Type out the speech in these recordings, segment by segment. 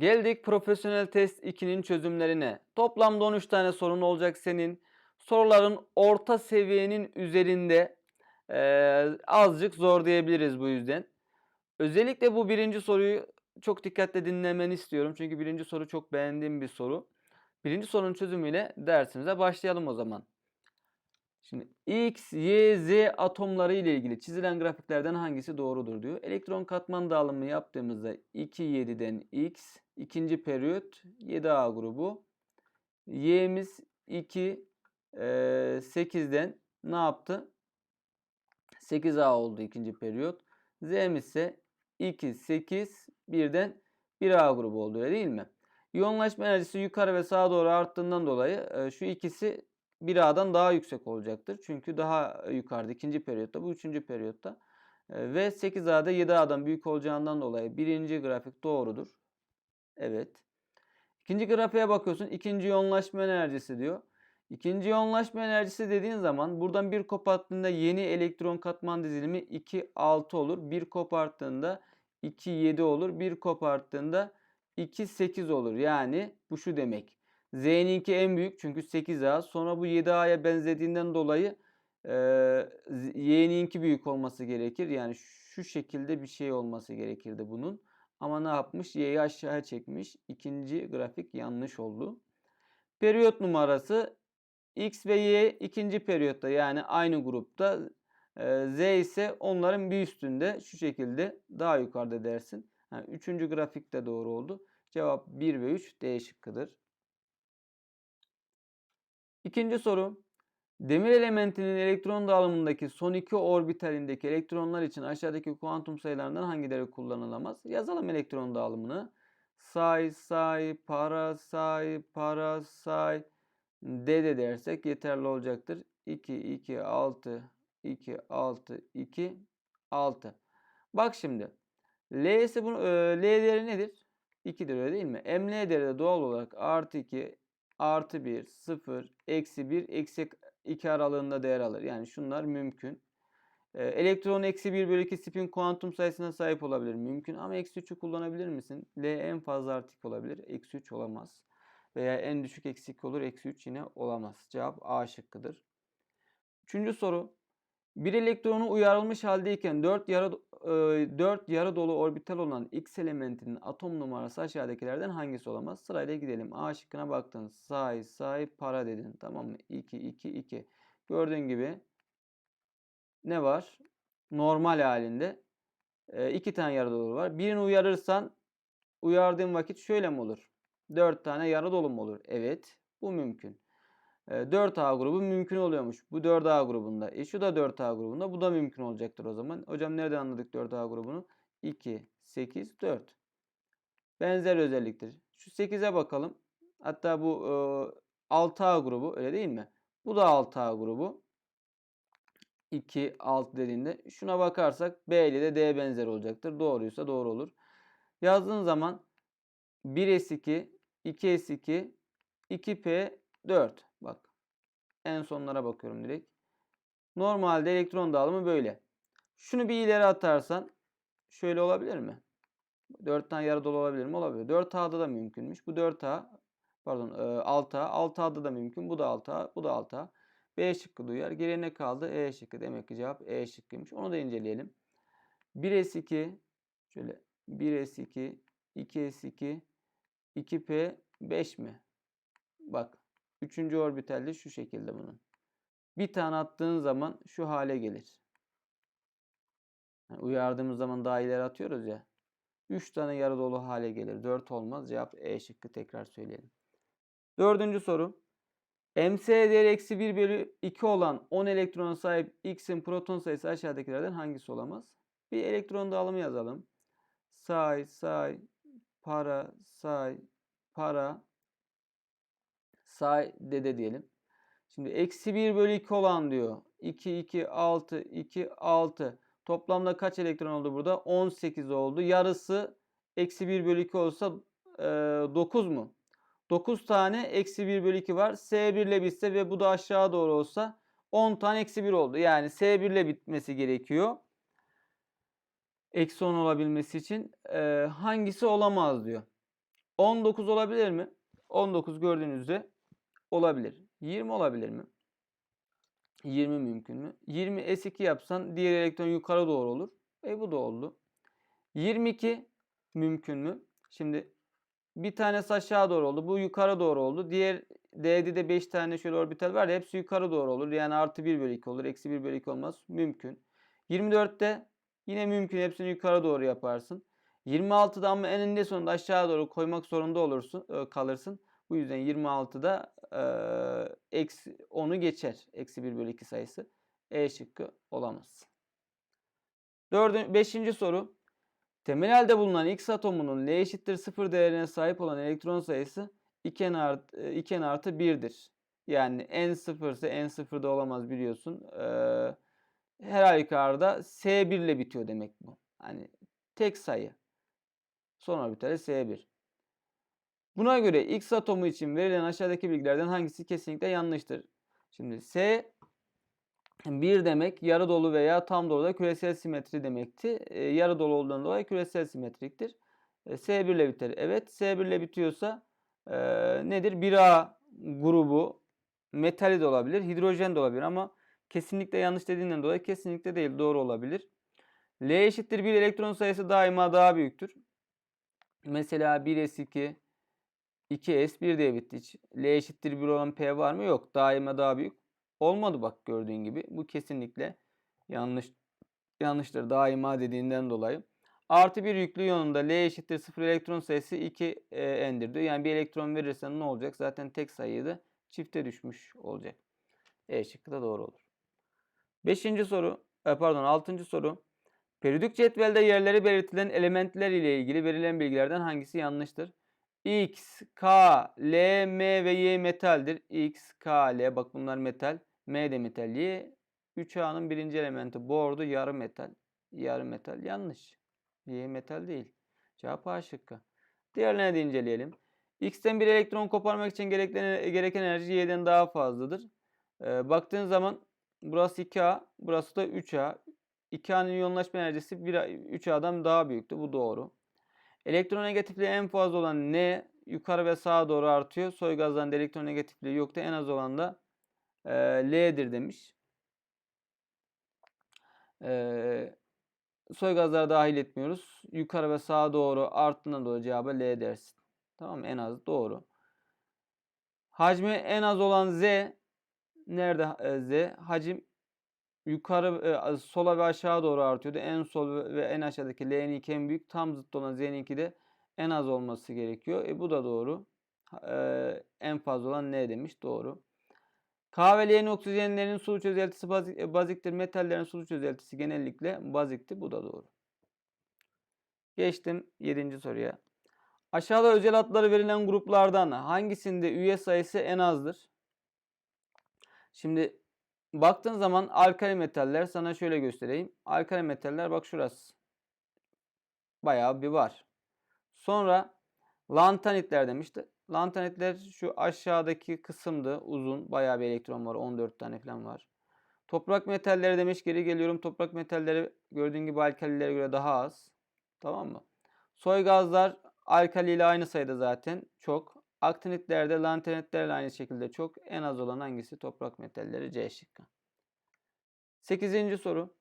Geldik profesyonel test 2'nin çözümlerine. Toplamda 13 tane sorun olacak senin. Soruların orta seviyenin üzerinde eee, azıcık zor diyebiliriz bu yüzden. Özellikle bu birinci soruyu çok dikkatle dinlemeni istiyorum. Çünkü birinci soru çok beğendiğim bir soru. Birinci sorunun çözümüyle dersimize başlayalım o zaman. Şimdi X, Y, Z atomları ile ilgili çizilen grafiklerden hangisi doğrudur diyor. Elektron katman dağılımı yaptığımızda 2, 7'den X, ikinci periyot 7A grubu. Y'miz 2, eee, 8'den ne yaptı? 8A oldu ikinci periyot. Z'miz ise 2, 8, birden 1A grubu oldu öyle değil mi? İyonlaşma enerjisi yukarı ve sağa doğru arttığından dolayı e, şu ikisi 1A'dan daha yüksek olacaktır. Çünkü daha yukarıda ikinci periyotta bu üçüncü periyotta. E, Ve 8A'da 7A'dan büyük olacağından dolayı birinci grafik doğrudur. Evet. İkinci grafiğe bakıyorsun. İkinci yoğunlaşma enerjisi diyor. İkinci yoğunlaşma enerjisi dediğin zaman buradan bir koparttığında yeni elektron katman dizilimi 2 6 olur. Bir koparttığında 2 7 olur. Bir koparttığında 2 8 olur. Yani bu şu demek. Z'ninki en büyük çünkü 8A. Sonra bu 7A'ya benzediğinden dolayı e, Y'ninki büyük olması gerekir. Yani şu şekilde bir şey olması gerekirdi bunun. Ama ne yapmış? Y'yi aşağıya çekmiş. İkinci grafik yanlış oldu. Periyot numarası X ve Y ikinci periyotta yani aynı grupta. Z ise onların bir üstünde şu şekilde daha yukarıda dersin. Ha, üçüncü grafik de doğru oldu. Cevap 1 ve 3 D şıkkıdır. İkinci soru. Demir elementinin elektron dağılımındaki son iki orbitalindeki elektronlar için aşağıdaki kuantum sayılarından hangileri kullanılamaz? Yazalım elektron dağılımını. Say, say, para, say, para, say. D de dersek yeterli olacaktır. 2, 2, 6, 2, 6, 2, 6. Bak şimdi. L'si bunu, e, L değeri nedir? 2'dir öyle değil mi? ML değeri de doğal olarak artı 2, artı 1, 0, eksi 1, eksi 2 aralığında değer alır. Yani şunlar mümkün. E, elektron eksi 1 bölü 2 spin kuantum sayısına sahip olabilir. Mümkün ama eksi 3'ü kullanabilir misin? L en fazla artı 2 olabilir. Eksi 3 olamaz. Veya en düşük eksi 2 olur. Eksi 3 yine olamaz. Cevap A şıkkıdır. Üçüncü soru. Bir elektronu uyarılmış haldeyken 4 yarı, 4 yarı dolu orbital olan X elementinin atom numarası aşağıdakilerden hangisi olamaz? Sırayla gidelim. A şıkkına baktın. Say, say, para dedin. Tamam mı? 2, 2, 2. Gördüğün gibi ne var? Normal halinde e, iki tane yarı dolu var. Birini uyarırsan uyardığın vakit şöyle mi olur? 4 tane yarı dolu mu olur? Evet. Bu mümkün. E, 4A grubu mümkün oluyormuş. Bu 4A grubunda. E şu da 4A grubunda. Bu da mümkün olacaktır o zaman. Hocam nereden anladık 4A grubunu? 2, 8, 4. Benzer özelliktir. Şu 8'e bakalım. Hatta bu e, 6A grubu öyle değil mi? Bu da 6A grubu. 2, 6 dediğinde şuna bakarsak B ile de D benzer olacaktır. Doğruysa doğru olur. Yazdığın zaman 1S2, 2S2, 2P4. Bak. En sonlara bakıyorum direkt. Normalde elektron dağılımı böyle. Şunu bir ileri atarsan şöyle olabilir mi? 4 tane yarı dolu olabilir mi? Olabilir. 4A'da da mümkünmüş. Bu 4A pardon 6A. 6A'da da mümkün. Bu da 6A. Bu da 6A. B şıkkı duyar. Geriye ne kaldı? E şıkkı. Demek ki cevap E şıkkıymış. Onu da inceleyelim. 1S2 şöyle 1S2 2S2 2P5 mi? Bak. Üçüncü orbitalde şu şekilde bunun. Bir tane attığın zaman şu hale gelir. Yani uyardığımız zaman daha ileri atıyoruz ya. 3 tane yarı dolu hale gelir. 4 olmaz. Cevap E şıkkı tekrar söyleyelim. Dördüncü soru. MC değeri eksi 1 bölü 2 olan 10 elektrona sahip X'in proton sayısı aşağıdakilerden hangisi olamaz? Bir elektron dağılımı yazalım. Say, say, para, say, para, say, dede diyelim. Şimdi eksi 1 bölü 2 olan diyor. 2, 2, 6, 2, 6. Toplamda kaç elektron oldu burada? 18 oldu. Yarısı eksi 1 bölü 2 olsa e, 9 mu? 9 tane eksi 1 bölü 2 var. S1 ile bitse ve bu da aşağı doğru olsa 10 tane eksi 1 oldu. Yani S1 ile bitmesi gerekiyor. Eksi 10 olabilmesi için e, hangisi olamaz diyor. 19 olabilir mi? 19 gördüğünüz üzere olabilir. 20 olabilir mi? 20 mümkün mü? 20 S2 yapsan diğer elektron yukarı doğru olur. E bu da oldu. 22 mümkün mü? Şimdi bir tanesi aşağı doğru oldu. Bu yukarı doğru oldu. Diğer D'de 5 tane şöyle orbital var ya hepsi yukarı doğru olur. Yani artı 1 bölü 2 olur. Eksi 1 bölü 2 olmaz. Mümkün. 24'te yine mümkün. Hepsini yukarı doğru yaparsın. 26'da ama eninde sonunda aşağı doğru koymak zorunda olursun, e, kalırsın. Bu yüzden 26'da eksi 10'u geçer. Eksi 1 bölü 2 sayısı. E şıkkı olamaz. Dördün, beşinci soru. Temel halde bulunan X atomunun L eşittir 0 değerine sahip olan elektron sayısı 2n artı, 2n artı 1'dir. Yani n 0 ise n 0'da olamaz biliyorsun. Ee, her halükarda S1 ile bitiyor demek bu. Hani tek sayı. Son orbitali S1. Buna göre X atomu için verilen aşağıdaki bilgilerden hangisi kesinlikle yanlıştır? Şimdi S 1 demek yarı dolu veya tam dolu da küresel simetri demekti. E, yarı dolu olduğundan dolayı küresel simetriktir. E, S1 ile biter. Evet S1 ile bitiyorsa e, nedir? 1A grubu metali de olabilir, hidrojen de olabilir ama kesinlikle yanlış dediğinden dolayı kesinlikle değil doğru olabilir. L eşittir 1 elektron sayısı daima daha büyüktür. Mesela 1s2 2s1 diye bitti. Hiç L eşittir 1 olan P var mı? Yok. Daima daha büyük. Olmadı bak gördüğün gibi. Bu kesinlikle yanlış yanlıştır daima dediğinden dolayı. Artı bir yüklü yolunda L eşittir 0 elektron sayısı 2 e, endir diyor. Yani bir elektron verirsen ne olacak? Zaten tek sayıydı. Çifte düşmüş olacak. E şıkkı da doğru olur. Beşinci soru, e, pardon altıncı soru. Periyodik cetvelde yerleri belirtilen elementler ile ilgili verilen bilgilerden hangisi yanlıştır? X, K, L, M ve Y metaldir. X, K, L bak bunlar metal. M de metal. Y 3A'nın birinci elementi. Bordo yarı metal. Yarı metal yanlış. Y metal değil. Cevap A şıkkı. Diğerlerini de inceleyelim. X'ten bir elektron koparmak için gereken, gereken enerji Y'den daha fazladır. Ee, baktığın zaman burası 2A, burası da 3A. 2A'nın iyonlaşma enerjisi 1 3A'dan daha büyüktü. Bu doğru. Elektronegatifliği en fazla olan N yukarı ve sağa doğru artıyor. Soy gazlarında elektronegatifliği yoktu. En az olan da e, L'dir demiş. E, soy gazları dahil etmiyoruz. Yukarı ve sağa doğru arttığından dolayı cevabı L dersin. Tamam? En az doğru. Hacmi en az olan Z nerede e, Z? Hacim yukarı sola ve aşağı doğru artıyordu. En sol ve en aşağıdaki L'nin en büyük. Tam zıt olan Z'ninki de en az olması gerekiyor. E bu da doğru. E, en fazla olan N demiş. Doğru. K ve L'nin oksijenlerin sulu çözeltisi bazik, e, baziktir. Metallerin sulu çözeltisi genellikle bazikti. Bu da doğru. Geçtim 7. soruya. Aşağıda özel adları verilen gruplardan hangisinde üye sayısı en azdır? Şimdi baktığın zaman alkali metaller sana şöyle göstereyim. Alkali metaller bak şurası. Bayağı bir var. Sonra lantanitler demişti. Lantanitler şu aşağıdaki kısımdı. Uzun. Bayağı bir elektron var. 14 tane falan var. Toprak metalleri demiş. Geri geliyorum. Toprak metalleri gördüğün gibi alkalilere göre daha az. Tamam mı? Soy gazlar alkali ile aynı sayıda zaten. Çok. Aktinitlerde lantanitlerle aynı şekilde çok. En az olan hangisi? Toprak metalleri C şıkkı. Sekizinci soru.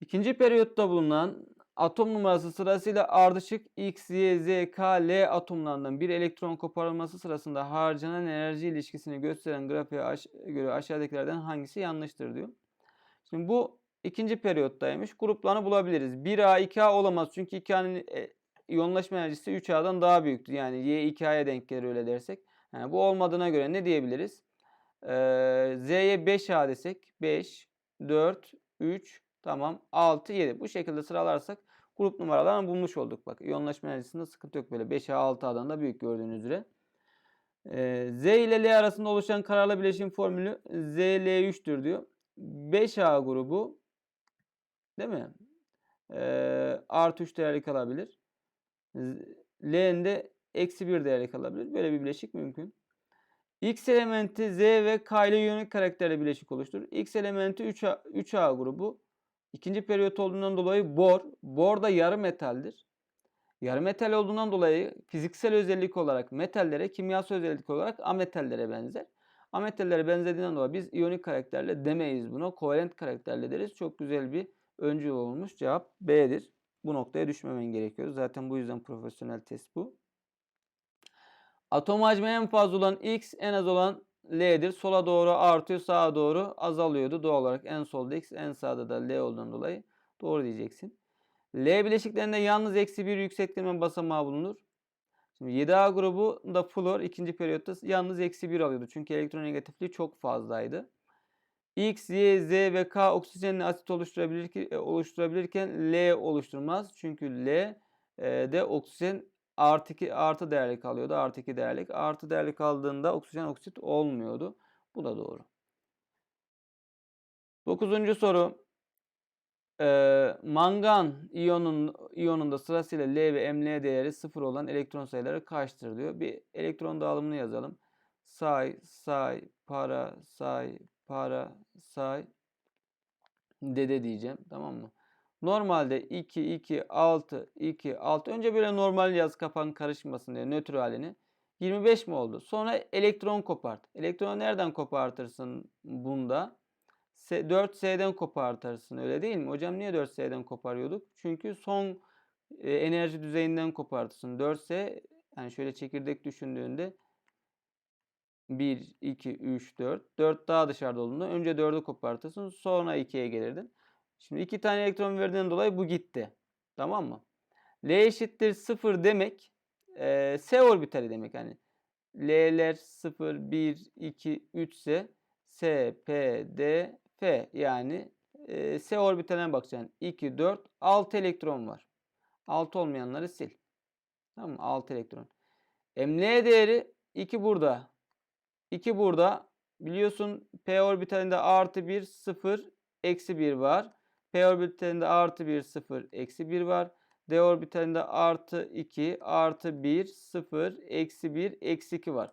İkinci periyotta bulunan atom numarası sırasıyla ardışık X, Y, Z, K, L atomlarından bir elektron koparılması sırasında harcanan enerji ilişkisini gösteren grafiğe aş göre aşağıdakilerden hangisi yanlıştır diyor. Şimdi bu ikinci periyottaymış. Gruplarını bulabiliriz. 1A, 2A olamaz. Çünkü 2A'nın iyonlaşma enerjisi 3A'dan daha büyüktür. Yani Y 2A'ya denk gelir öyle dersek. Yani bu olmadığına göre ne diyebiliriz? Ee, Z'ye 5A desek 5, 4, 3, tamam 6, 7. Bu şekilde sıralarsak grup numaralarını bulmuş olduk. Bak iyonlaşma enerjisinde sıkıntı yok böyle. 5A 6A'dan da büyük gördüğünüz üzere. Ee, Z ile L arasında oluşan kararlı bileşim formülü ZL3'tür diyor. 5A grubu değil mi? Ee, artı 3 değerli kalabilir. L'nin de eksi 1 değerli kalabilir. Böyle bir bileşik mümkün. X elementi Z ve K ile iyonik karakterli bileşik oluşturur. X elementi 3A, 3A grubu. İkinci periyot olduğundan dolayı bor. Bor da yarı metaldir. Yarı metal olduğundan dolayı fiziksel özellik olarak metallere, kimyasal özellik olarak ametallere benzer. Ametallere benzediğinden dolayı biz iyonik karakterle demeyiz buna. Kovalent karakterle deriz. Çok güzel bir öncül olmuş. Cevap B'dir. Bu noktaya düşmemen gerekiyor. Zaten bu yüzden profesyonel test bu. Atom hacmi en fazla olan X, en az olan L'dir. Sola doğru artıyor, sağa doğru azalıyordu. Doğal olarak en solda X, en sağda da L olduğundan dolayı doğru diyeceksin. L bileşiklerinde yalnız eksi bir yükseklenme basamağı bulunur. Şimdi 7A grubu da flor ikinci periyotta yalnız eksi 1 alıyordu. Çünkü elektronegatifliği çok fazlaydı. X, Y, Z ve K oksijenli asit oluşturabilir, oluşturabilirken L oluşturmaz. Çünkü L e, de oksijen artı 2 artı değerli kalıyordu. Artı 2 değerlik. Artı değerli kaldığında oksijen oksit olmuyordu. Bu da doğru. Dokuzuncu soru. Ee, mangan iyonun iyonunda sırasıyla L ve Ml değeri sıfır olan elektron sayıları kaçtır diyor. Bir elektron dağılımını yazalım. Say, say, para, say, para, say, dede diyeceğim. Tamam mı? Normalde 2, 2, 6, 2, 6. Önce böyle normal yaz kapan karışmasın diye nötr halini. 25 mi oldu? Sonra elektron kopart. Elektronu nereden kopartırsın bunda? 4S'den kopartırsın öyle değil mi? Hocam niye 4S'den koparıyorduk? Çünkü son e, enerji düzeyinden kopartırsın. 4S yani şöyle çekirdek düşündüğünde 1, 2, 3, 4. 4 daha dışarıda olduğunda önce 4'ü kopartırsın sonra 2'ye gelirdin. Şimdi 2 tane elektron verdiğinden dolayı bu gitti. Tamam mı? L eşittir 0 demek e, S orbitali demek. Yani L'ler 0, 1, 2, 3 ise S, P, D, F yani e, S orbitaline bakacaksın. 2, 4, 6 elektron var. 6 olmayanları sil. Tamam mı? 6 elektron. ML değeri 2 burada. 2 burada. Biliyorsun P orbitalinde artı 1, 0, eksi 1 var. P orbitalinde artı 1, 0, eksi 1 var. D orbitalinde artı 2, artı 1, 0, eksi 1, eksi 2 var.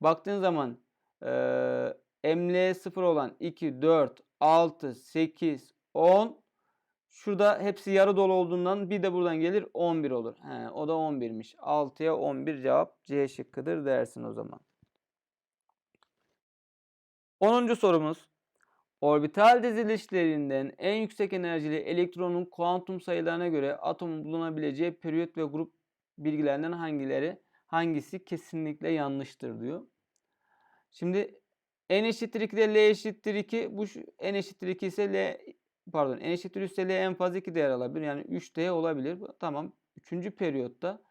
Baktığın zaman e, ML 0 olan 2, 4, 6, 8, 10 Şurada hepsi yarı dolu olduğundan bir de buradan gelir 11 olur. He, o da 11'miş. 6'ya 11 cevap C şıkkıdır dersin o zaman. 10. sorumuz. Orbital dizilişlerinden en yüksek enerjili elektronun kuantum sayılarına göre atomun bulunabileceği periyot ve grup bilgilerinden hangileri hangisi kesinlikle yanlıştır diyor. Şimdi n eşittir 2 de l eşittir 2 bu n eşittir 2 ise l pardon n eşittir 3 ise l en fazla 2 değer alabilir. Yani 3D olabilir. Tamam. 3. periyotta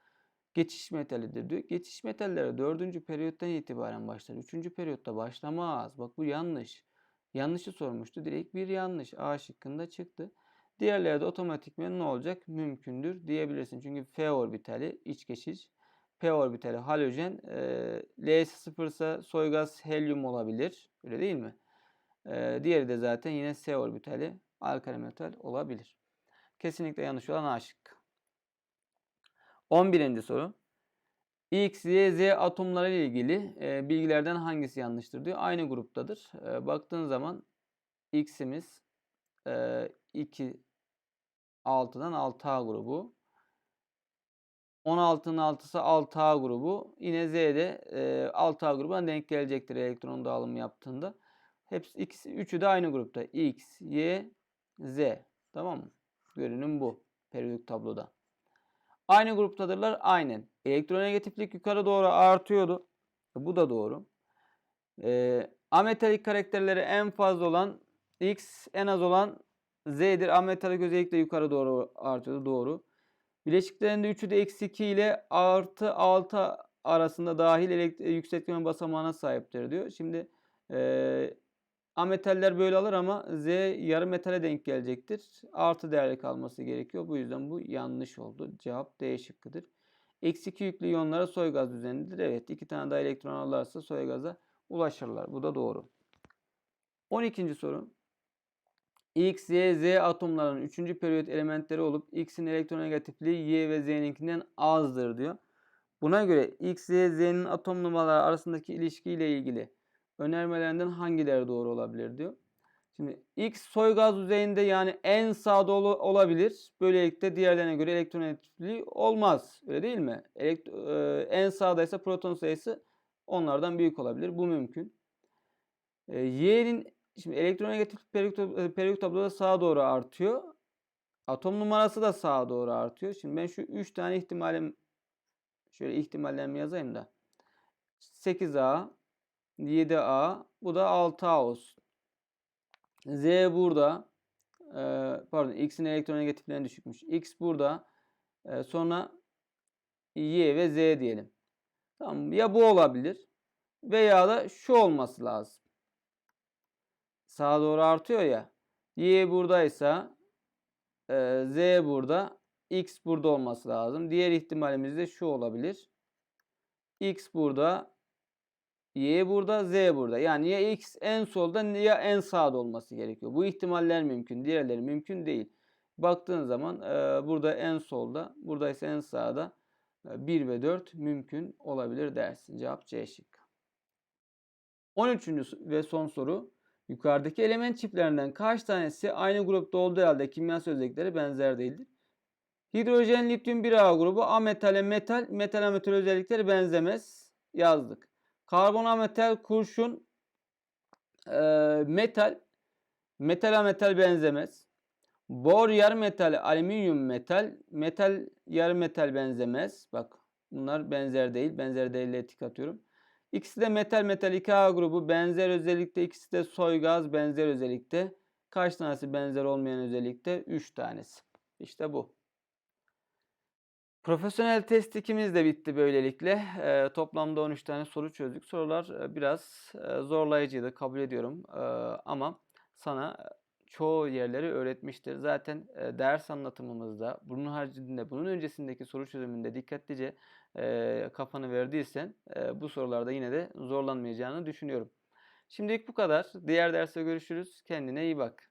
geçiş metalidir diyor. Geçiş metallere 4. periyottan itibaren başlar. 3. periyotta başlamaz. Bak bu yanlış. Yanlışı sormuştu. Direkt bir yanlış. A şıkkında çıktı. Diğerleri de otomatikmen ne olacak? Mümkündür diyebilirsin. Çünkü F orbitali iç geçiş. P orbitali halojen. E, L'si sıfırsa soy gaz helyum olabilir. Öyle değil mi? E, diğeri de zaten yine S orbitali alkali metal olabilir. Kesinlikle yanlış olan A şıkkı. 11. soru. X, Y, Z atomları ile ilgili e, bilgilerden hangisi yanlıştır diyor. Aynı gruptadır. E, baktığın zaman X'imiz e, 2 6'dan 6A grubu. 16'nın 6'sı 6A grubu. Yine Z'de e, 6A grubuna denk gelecektir elektron dağılımı yaptığında. Hepsi ikisi üçü de aynı grupta. X, Y, Z. Tamam mı? Görünüm bu periyodik tabloda. Aynı gruptadırlar aynen. Elektronegatiflik yukarı doğru artıyordu. Bu da doğru. E, ametalik karakterleri en fazla olan X, en az olan Z'dir. Ametalik özellikle yukarı doğru artıyordu. Doğru. Bileşiklerinde 3'ü de eksi 2 ile artı 6 arasında dahil yükseltme basamağına sahiptir diyor. Şimdi e, ametaller böyle alır ama Z yarı metale denk gelecektir. Artı değerli kalması gerekiyor. Bu yüzden bu yanlış oldu. Cevap D şıkkıdır. Eksi 2 yüklü iyonlara soy gaz düzenidir. Evet iki tane daha elektron alırsa soy gaza ulaşırlar. Bu da doğru. 12. soru. X, Y, Z atomlarının 3. periyot elementleri olup X'in elektronegatifliği Y ve Z'ninkinden azdır diyor. Buna göre X, Y, Z'nin atom numaraları arasındaki ilişkiyle ilgili önermelerinden hangileri doğru olabilir diyor. Şimdi X soy gaz yüzeyinde yani en sağda ol- olabilir. Böylelikle diğerlerine göre elektronegatifliği olmaz. Öyle değil mi? Elekt- e, en sağdaysa proton sayısı onlardan büyük olabilir. Bu mümkün. E, Y'nin şimdi elektronegatif periyot, e, tabloda sağa doğru artıyor. Atom numarası da sağa doğru artıyor. Şimdi ben şu 3 tane ihtimalim şöyle ihtimallerimi yazayım da. 8A, 7A, bu da 6A olsun. Z burada. Eee, pardon X'in elektronegatifliğine düşükmüş. X burada. Eee, sonra Y ve Z diyelim. Tamam ya bu olabilir veya da şu olması lazım. Sağa doğru artıyor ya. Y buradaysa eee, Z burada. X burada olması lazım. Diğer ihtimalimiz de şu olabilir. X burada. Y burada, Z burada. Yani ya X en solda ya en sağda olması gerekiyor. Bu ihtimaller mümkün. Diğerleri mümkün değil. Baktığın zaman e, burada en solda, buradaysa en sağda 1 ve 4 mümkün olabilir dersin. Cevap C şıkkı. 13. ve son soru. Yukarıdaki element çiftlerinden kaç tanesi aynı grupta olduğu halde kimyasal özellikleri benzer değildir? Hidrojen, lityum bir A grubu A metale metal, metal ametal özellikleri benzemez. Yazdık. Karbon ametal, kurşun, eee, metal, metal ametal benzemez. Bor yarı metal, alüminyum metal, metal yarı metal benzemez. Bak bunlar benzer değil. Benzer değille tik atıyorum. İkisi de metal metal 2A grubu benzer özellikte. ikisi de soy gaz benzer özellikte. Kaç tanesi benzer olmayan özellikte? 3 tanesi. İşte bu. Profesyonel test ikimiz de bitti böylelikle. Eee, toplamda 13 tane soru çözdük. Sorular e, biraz e, zorlayıcıydı kabul ediyorum. Eee, ama sana e, çoğu yerleri öğretmiştir. Zaten e, ders anlatımımızda bunun haricinde bunun öncesindeki soru çözümünde dikkatlice e, kafanı verdiysen e, bu sorularda yine de zorlanmayacağını düşünüyorum. Şimdilik bu kadar. Diğer derste görüşürüz. Kendine iyi bak.